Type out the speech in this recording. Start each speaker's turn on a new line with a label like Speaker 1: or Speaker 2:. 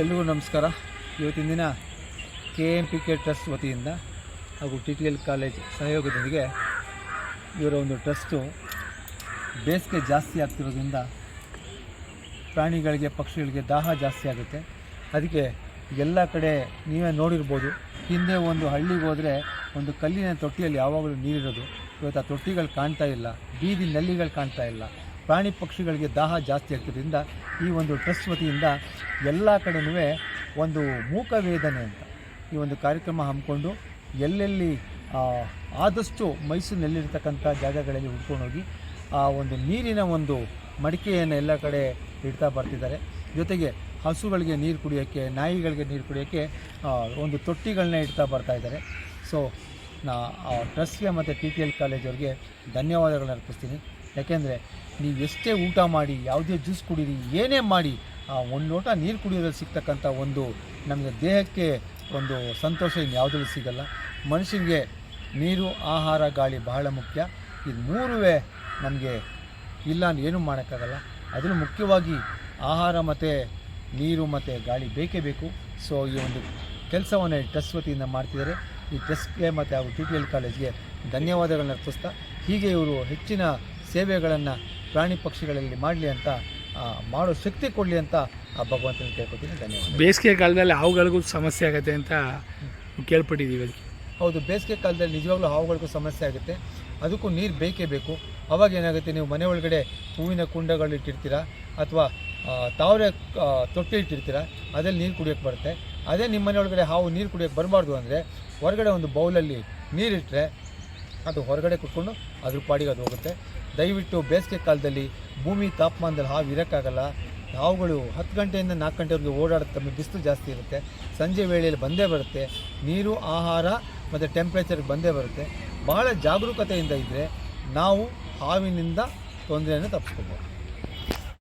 Speaker 1: ಎಲ್ರಿಗೂ ನಮಸ್ಕಾರ. ಇವತ್ತಿನ ದಿನ K M P K trust ವತಿಯಿಂದ ಹಾಗೂ ಟಿ ಟಿ ಎಲ್ ಕಾಲೇಜ್ ಸಹಯೋಗದೊಂದಿಗೆ ಇವರ ಒಂದು ಟ್ರಸ್ಟು ಬೇಸಿಗೆ ಜಾಸ್ತಿ ಆಗ್ತಿರೋದ್ರಿಂದ ಪ್ರಾಣಿಗಳಿಗೆ, ಪಕ್ಷಿಗಳಿಗೆ ದಾಹ ಜಾಸ್ತಿ ಆಗುತ್ತೆ. ಅದಕ್ಕೆ ಎಲ್ಲ ಕಡೆ ನೀವೇ ನೋಡಿರ್ಬೋದು. ಹಿಂದೆ ಒಂದು ಹಳ್ಳಿಗೆ ಹೋದರೆ ಒಂದು ಕಲ್ಲಿನ ತೊಟ್ಟಿಯಲ್ಲಿ ಯಾವಾಗಲೂ ನೀರಿರೋದು. ಇವತ್ತು ಆ ತೊಟ್ಟಿಗಳು ಕಾಣ್ತಾ ಇಲ್ಲ. ಬೀದಿ ನಲ್ಲಿಗಳು ಕಾಣ್ತಾ ಇಲ್ಲ. ಪ್ರಾಣಿ ಪಕ್ಷಿಗಳಿಗೆ ದಾಹ ಜಾಸ್ತಿ ಆಗ್ತಿರೋದ್ರಿಂದ ಈ ಒಂದು ಟ್ರಸ್ಟ್ ವತಿಯಿಂದ ಎಲ್ಲ ಕಡೆನೂ ಒಂದು ಮೂಕ ವೇದನೆ ಅಂತ ಈ ಒಂದು ಕಾರ್ಯಕ್ರಮ ಹಮ್ಮಿಕೊಂಡು ಎಲ್ಲೆಲ್ಲಿ ಆದಷ್ಟು ಮೈಸೂರಿನಲ್ಲಿರ್ತಕ್ಕಂಥ ಜಾಗಗಳಲ್ಲಿ ಹುಡ್ಕೊಂಡೋಗಿ ಆ, ಒಂದು ನೀರಿನ ಒಂದು ಮಡಿಕೆಯನ್ನು ಎಲ್ಲ ಕಡೆ ಇಡ್ತಾ ಬರ್ತಿದ್ದಾರೆ. ಜೊತೆಗೆ ಹಸುಗಳಿಗೆ ನೀರು ಕುಡಿಯೋಕ್ಕೆ, ನಾಯಿಗಳಿಗೆ ನೀರು ಕುಡಿಯೋಕ್ಕೆ ಒಂದು ತೊಟ್ಟಿಗಳನ್ನ ಇಡ್ತಾ ಬರ್ತಾ ಇದ್ದಾರೆ. ಸೊ ನಾ ಟ್ರಸ್ಟ್ಗೆ ಮತ್ತು ಟಿ ಟಿ ಎಲ್ ಕಾಲೇಜವ್ರಿಗೆ ಧನ್ಯವಾದಗಳನ್ನ ಅರ್ಪಿಸ್ತೀನಿ. ಯಾಕೆಂದರೆ ನೀವು ಎಷ್ಟೇ ಊಟ ಮಾಡಿ, ಯಾವುದೇ ಜ್ಯೂಸ್ ಕುಡೀರಿ, ಏನೇ ಮಾಡಿ, ಆ ಒಂದು ಲೋಟ ನೀರು ಕುಡಿಯೋದ್ರಲ್ಲಿ ಸಿಗ್ತಕ್ಕಂಥ ಒಂದು ನಮಗೆ ದೇಹಕ್ಕೆ ಒಂದು ಸಂತೋಷ ಇನ್ನು ಯಾವುದ್ರಲ್ಲಿ ಸಿಗಲ್ಲ. ಮನುಷ್ಯನಿಗೆ ನೀರು, ಆಹಾರ, ಗಾಳಿ ಬಹಳ ಮುಖ್ಯ. ಇದು ಮೂರುವೇ ನಮಗೆ ಇಲ್ಲ ಏನೂ ಮಾಡೋಕ್ಕಾಗಲ್ಲ. ಅದರಲ್ಲಿ ಮುಖ್ಯವಾಗಿ ಆಹಾರ ಮತ್ತು ನೀರು ಮತ್ತು ಗಾಳಿ ಬೇಕೇ ಬೇಕು. ಸೊ ಈ ಒಂದು ಕೆಲಸವನ್ನು ಟ್ರಸ್ಟ್ ವತಿಯಿಂದ ಮಾಡ್ತಿದ್ದಾರೆ. ಈ ಟ್ರಸ್ಟ್ಗೆ ಮತ್ತು ಹಾಗೂ ಟಿ ಟಿ ಎಲ್ ಕಾಲೇಜ್ಗೆ ಧನ್ಯವಾದಗಳನ್ನ ಅರ್ಪಿಸ್ತಾ, ಹೀಗೆ ಇವರು ಹೆಚ್ಚಿನ ಸೇವೆಗಳನ್ನು ಪ್ರಾಣಿ ಪಕ್ಷಿಗಳಲ್ಲಿ ಮಾಡಲಿ ಅಂತ ಮಾಡೋ ಶಕ್ತಿ ಕೊಡಲಿ ಅಂತ ಆ ಭಗವಂತನ ಕೇಳ್ಕೊತೀನಿ. ಧನ್ಯವಾದ
Speaker 2: ಬೇಸಿಗೆ ಕಾಲದಲ್ಲಿ ಹಾವುಗಳಿಗೂ ಸಮಸ್ಯೆ ಆಗುತ್ತೆ ಅಂತ ಕೇಳ್ಪಟ್ಟಿದ್ದೀವಿ ಅದಕ್ಕೆ.
Speaker 1: ಹೌದು ಬೇಸಿಗೆ ಕಾಲದಲ್ಲಿ ನಿಜವಾಗ್ಲೂ ಹಾವುಗಳಿಗೂ ಸಮಸ್ಯೆ ಆಗುತ್ತೆ. ಅದಕ್ಕೂ ನೀರು ಬೇಕೇ ಬೇಕು. ಅವಾಗ ಏನಾಗುತ್ತೆ ನೀವು ಮನೆ ಒಳಗಡೆ ಹೂವಿನ ಕುಂಡಗಳು ಇಟ್ಟಿರ್ತೀರಾ ಅಥವಾ ತಾವರೆ ತೊಟ್ಟಿ ಇಟ್ಟಿರ್ತೀರಾ ಅದ್ರಲ್ಲಿ ನೀರು ಕುಡಿಯೋಕ್ಕೆ ಬರುತ್ತೆ. ಅದೇ ನಿಮ್ಮ ಮನೆ ಒಳಗಡೆ ಹಾವು ನೀರು ಕುಡಿಯೋಕ್ಕೆ ಬರಬಾರ್ದು ಅಂದರೆ ಹೊರಗಡೆ ಒಂದು ಬೌಲಲ್ಲಿ ನೀರಿಟ್ಟರೆ ಅದು ಹೊರಗಡೆ ಕುತ್ಕೊಂಡು ಅದ್ರ ಪಾಡಿಗೆ ಅದು ಹೋಗುತ್ತೆ. ದಯವಿಟ್ಟು ಬೇಸಿಗೆ ಕಾಲದಲ್ಲಿ ಭೂಮಿ, ತಾಪಮಾನದಲ್ಲಿ ಹಾವು ಇರೋಕ್ಕಾಗಲ್ಲ. ಹಾವುಗಳು ಹತ್ತು ಗಂಟೆಯಿಂದ ನಾಲ್ಕು ಗಂಟೆವರೆಗೆ ಓಡಾಡುತ್ತೆ ಬಿಸಿಲು ಜಾಸ್ತಿ ಇರುತ್ತೆ. ಸಂಜೆ ವೇಳೆಯಲ್ಲಿ ಬಂದೇ ಬರುತ್ತೆ. ನೀರು, ಆಹಾರ ಮತ್ತು ಟೆಂಪ್ರೇಚರ್ಗೆ ಬಂದೇ ಬರುತ್ತೆ. ಬಹಳ ಜಾಗರೂಕತೆಯಿಂದ ಇದ್ದರೆ ನಾವು ಹಾವಿನಿಂದ ತೊಂದರೆಯನ್ನು ತಪ್ಪಿಸ್ಕೊಬೋದು.